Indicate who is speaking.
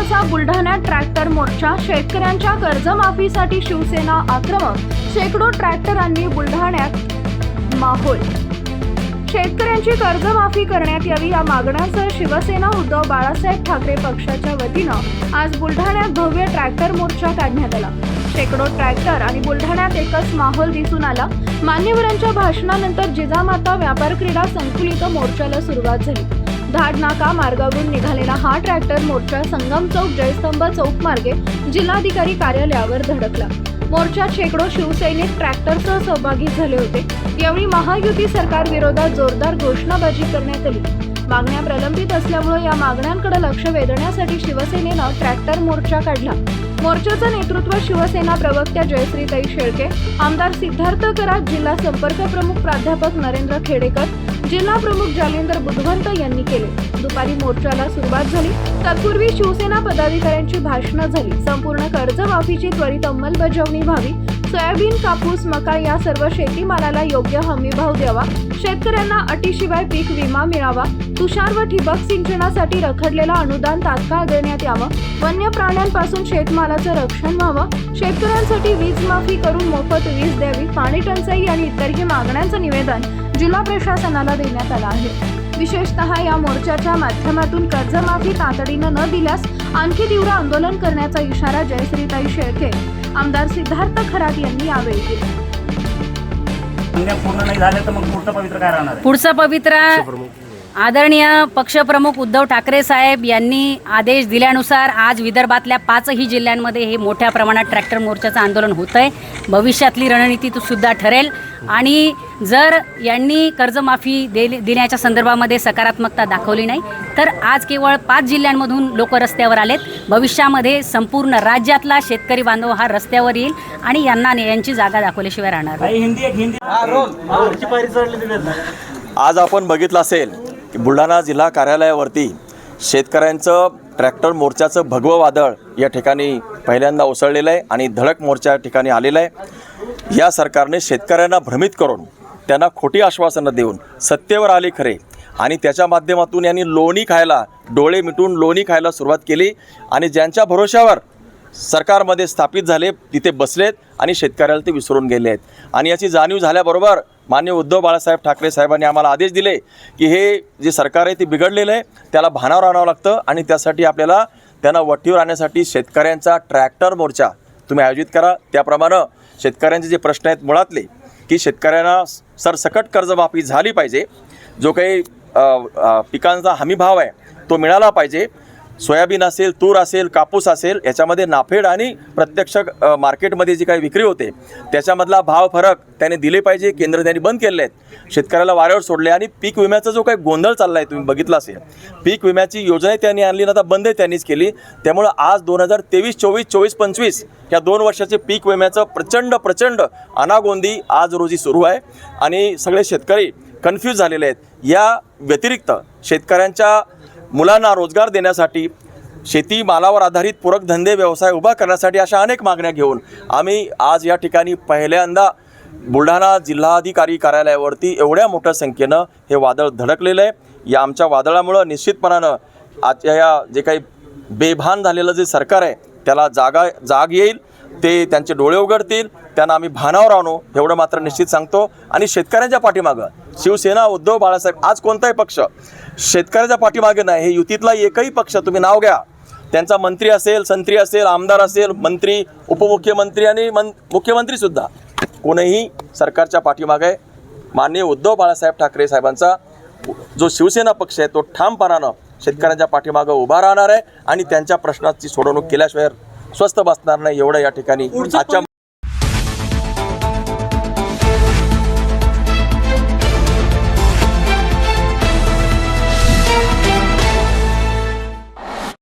Speaker 1: उबाटाचा बुलढाण्यात ट्रॅक्टर मोर्चा शेतकऱ्यांच्या कर्जमाफीसाठी शिवसेना आक्रमक शेकडो ट्रॅक्टरांनी बुलढाण्यात माहोल. शेतकऱ्यांची कर्जमाफी करण्यात यावी या मागण्यासह शिवसेना उद्धव बाळासाहेब ठाकरे पक्षाच्या वतीनं आज बुलढाण्यात भव्य ट्रॅक्टर मोर्चा काढण्यात आला. शेकडो ट्रॅक्टर आणि बुलढाण्यात एकच माहोल दिसून आला. मान्यवरांच्या भाषणानंतर जिजामाता व्यापार क्रीडा संकुल इथं मोर्चाला सुरुवात झाली. धाड नाका मार्गावरून निघालेला हा ट्रॅक्टर मोर्चा संगम चौक जयस्तंभ चौक मार्गे जिल्हाधिकारी कार्यालयावर धडकला. मोर्चात शेकडो शिवसैनिक ट्रॅक्टरसह सहभागी झाले होते. यावेळी महायुती सरकार विरोधात जोरदार घोषणाबाजी करण्यात आली. मागण्या प्रलंबित असल्यामुळे या मागण्यांकडे लक्ष वेधण्यासाठी शिवसेनेनं ट्रॅक्टर मोर्चा काढला. मोर्चाचं नेतृत्व शिवसेना प्रवक्त्या जयश्रीताई शेळके आमदार सिद्धार्थ करात जिल्हा संपर्क प्रमुख प्राध्यापक नरेंद्र खेडेकर जिल्हा प्रमुख जालेंदर बुधवंत यांनी केले. दुपारी मोर्चाला सुरुवात झाली. तत्पूर्वी शिवसेना पदाधिकाऱ्यांची भाषणं झाली. संपूर्ण कर्जमाफीची त्वरित अंमलबजावणी व्हावी सोयाबीन कापूस मका या सर्व शेतीमालाला योग्य हमीभाव द्यावा. शेतकऱ्यांना अटीशिवाय पीक विमा मिळावा. तुषार व ठिबक सिंचनासाठी रखडलेलं अनुदान तात्काळ देण्यात यावं. वन्य प्राण्यांपासून शेतमालाचं रक्षण व्हावं. शेतकऱ्यांसाठी वीज माफी करून मोफत वीज द्यावी. पाणी टंचाई आणि इतरही मागण्यांचं निवेदन जिल्हा प्रशासनाला देण्यात आलं आहे. विशेषतः या मोर्चाच्या माध्यमातून कर्जमाफी तातडीनं न दिल्यास आणखी तीव्र आंदोलन करण्याचा इशारा जयश्रीताई शेळके आमदार सिद्धार्थ खरात यांनी यावेळी दिला
Speaker 2: पूर्ण नाही झाल्या तर मग पुढचं पवित्र काय राहणार
Speaker 3: पुढचं पवित्र आदरणीय पक्षप्रमुख उद्धव ठाकरे साहेब यांनी आदेश दिल्यानुसार आज विदर्भातल्या पाचही जिल्ह्यांमध्ये हे मोठ्या प्रमाणात ट्रॅक्टर मोर्चाचं आंदोलन होतं आहे भविष्यातली रणनीती तो सुद्धा ठरेल. आणि जर यांनी कर्जमाफी दे देण्याच्या संदर्भामध्ये सकारात्मकता दाखवली नाही तर आज केवळ पाच जिल्ह्यांमधून लोक रस्त्यावर आलेत. भविष्यामध्ये संपूर्ण राज्यातला शेतकरी बांधव हा रस्त्यावर येईल आणि यांना यांची जागा दाखवल्याशिवाय राहणार.
Speaker 4: आज आपण बघितलं असेल बुलढाणा जिल्हा कार्यालयावरती शेतकऱ्यांचं ट्रॅक्टर मोर्चाचं भगवं वादळ या ठिकाणी पहिल्यांदा उसळलेलं आहे आणि धडक मोर्चा या ठिकाणी आलेला आहे. या सरकारने शेतकऱ्यांना भ्रमित करून त्यांना खोटी आश्वासनं देऊन सत्तेवर आले खरे आणि त्याच्या माध्यमातून यांनी लोणी खायला डोळे मिटून लोणी खायला सुरुवात केली आणि ज्यांच्या भरोश्यावर सरकारमध्ये स्थापित झाले तिथे बसलेत आणि शेतकऱ्याला ते विसरून गेले आहेत. आणि याची जाणीव झाल्याबरोबर मान्य उद्धव बाळासाहेब ठाकरे साहेबांनी आम्हाला आदेश दिले की हे जे सरकार आहे ते बिघडलेलं आहे त्याला भानावर आणावं लागतं आणि त्यासाठी आपल्याला त्यांना वट्टीवर आणण्यासाठी शेतकऱ्यांचा ट्रॅक्टर मोर्चा तुम्ही आयोजित करा. त्याप्रमाणे शेतकऱ्यांचे जे प्रश्न आहेत मुळातले की शेतकऱ्यांना सरसकट कर्जमाफी झाली पाहिजे जो काही पिकांचा हमीभाव आहे तो मिळाला पाहिजे. सोयाबीन असेल तूर असेल कापूस असेल याच्यामध्ये नाफेड आणि प्रत्यक्ष मार्केटमध्ये जी काही विक्री होते त्याच्यामधला भाव फरक त्याने दिले पाहिजे केंद्र त्यांनी बंद केले आहेत. शेतकऱ्याला वाऱ्यावर सोडले आणि पीक विम्याचा जो काही गोंधळ चालला आहे तुम्ही बघितला असेल पीक विम्याची योजना त्यांनी आणली ना आता बंद त्यांनीच केली. त्यामुळं आज दोन हजार तेवीस चोवीस चोवीस पंचवीस या दोन वर्षाचे पीक विम्याचं प्रचंड प्रचंड अनागोंदी आज रोजी सुरू आहे. आणि सगळे शेतकरी कन्फ्यूज झालेले आहेत. या व्यतिरिक्त शेतकऱ्यांच्या मुलांना रोजगार देण्यासाठी शेती मालावर आधारित पूरक धंदे व्यवसाय उभा करण्यासाठी अशा अनेक मागण्या घेऊन आम्ही आज या ठिकाणी पहिल्यांदा बुलढाणा जिल्हाधिकारी कार्यालयावरती एवढ्या मोठ्या संख्येनं हे वादळ धडकलेलं आहे. या आमच्या वादळामुळं निश्चितपणानं आजच्या या जे काही बेभान झालेलं जे सरकार आहे त्याला जागा जाग येईल. ते त्यांचे डोळे उघडतील त्यांना आम्ही भानावर आणू एवढं मात्र निश्चित सांगतो. आणि शेतकऱ्यांच्या पाठीमागं शिवसेना उद्धव बाळासाहेब आज कोणताही पक्ष शेतकऱ्याच्या पाठीमागे नाही हे युतीतला एकही पक्ष तुम्ही नाव घ्या. त्यांचा मंत्री असेल संत्री असेल आमदार असेल मंत्री उपमुख्यमंत्री आणि मन मुख्यमंत्रीसुद्धा कोणीही सरकारच्या पाठीमागे माननीय उद्धव बाळासाहेब ठाकरे साहेबांचा जो शिवसेना पक्ष आहे तो ठामपणानं शेतकऱ्यांच्या पाठीमागं उभा राहणार आहे आणि त्यांच्या प्रश्नाची सोडवणूक केल्याशिवाय स्वस्त बसणार नाही एवढं या ठिकाणी आजच्या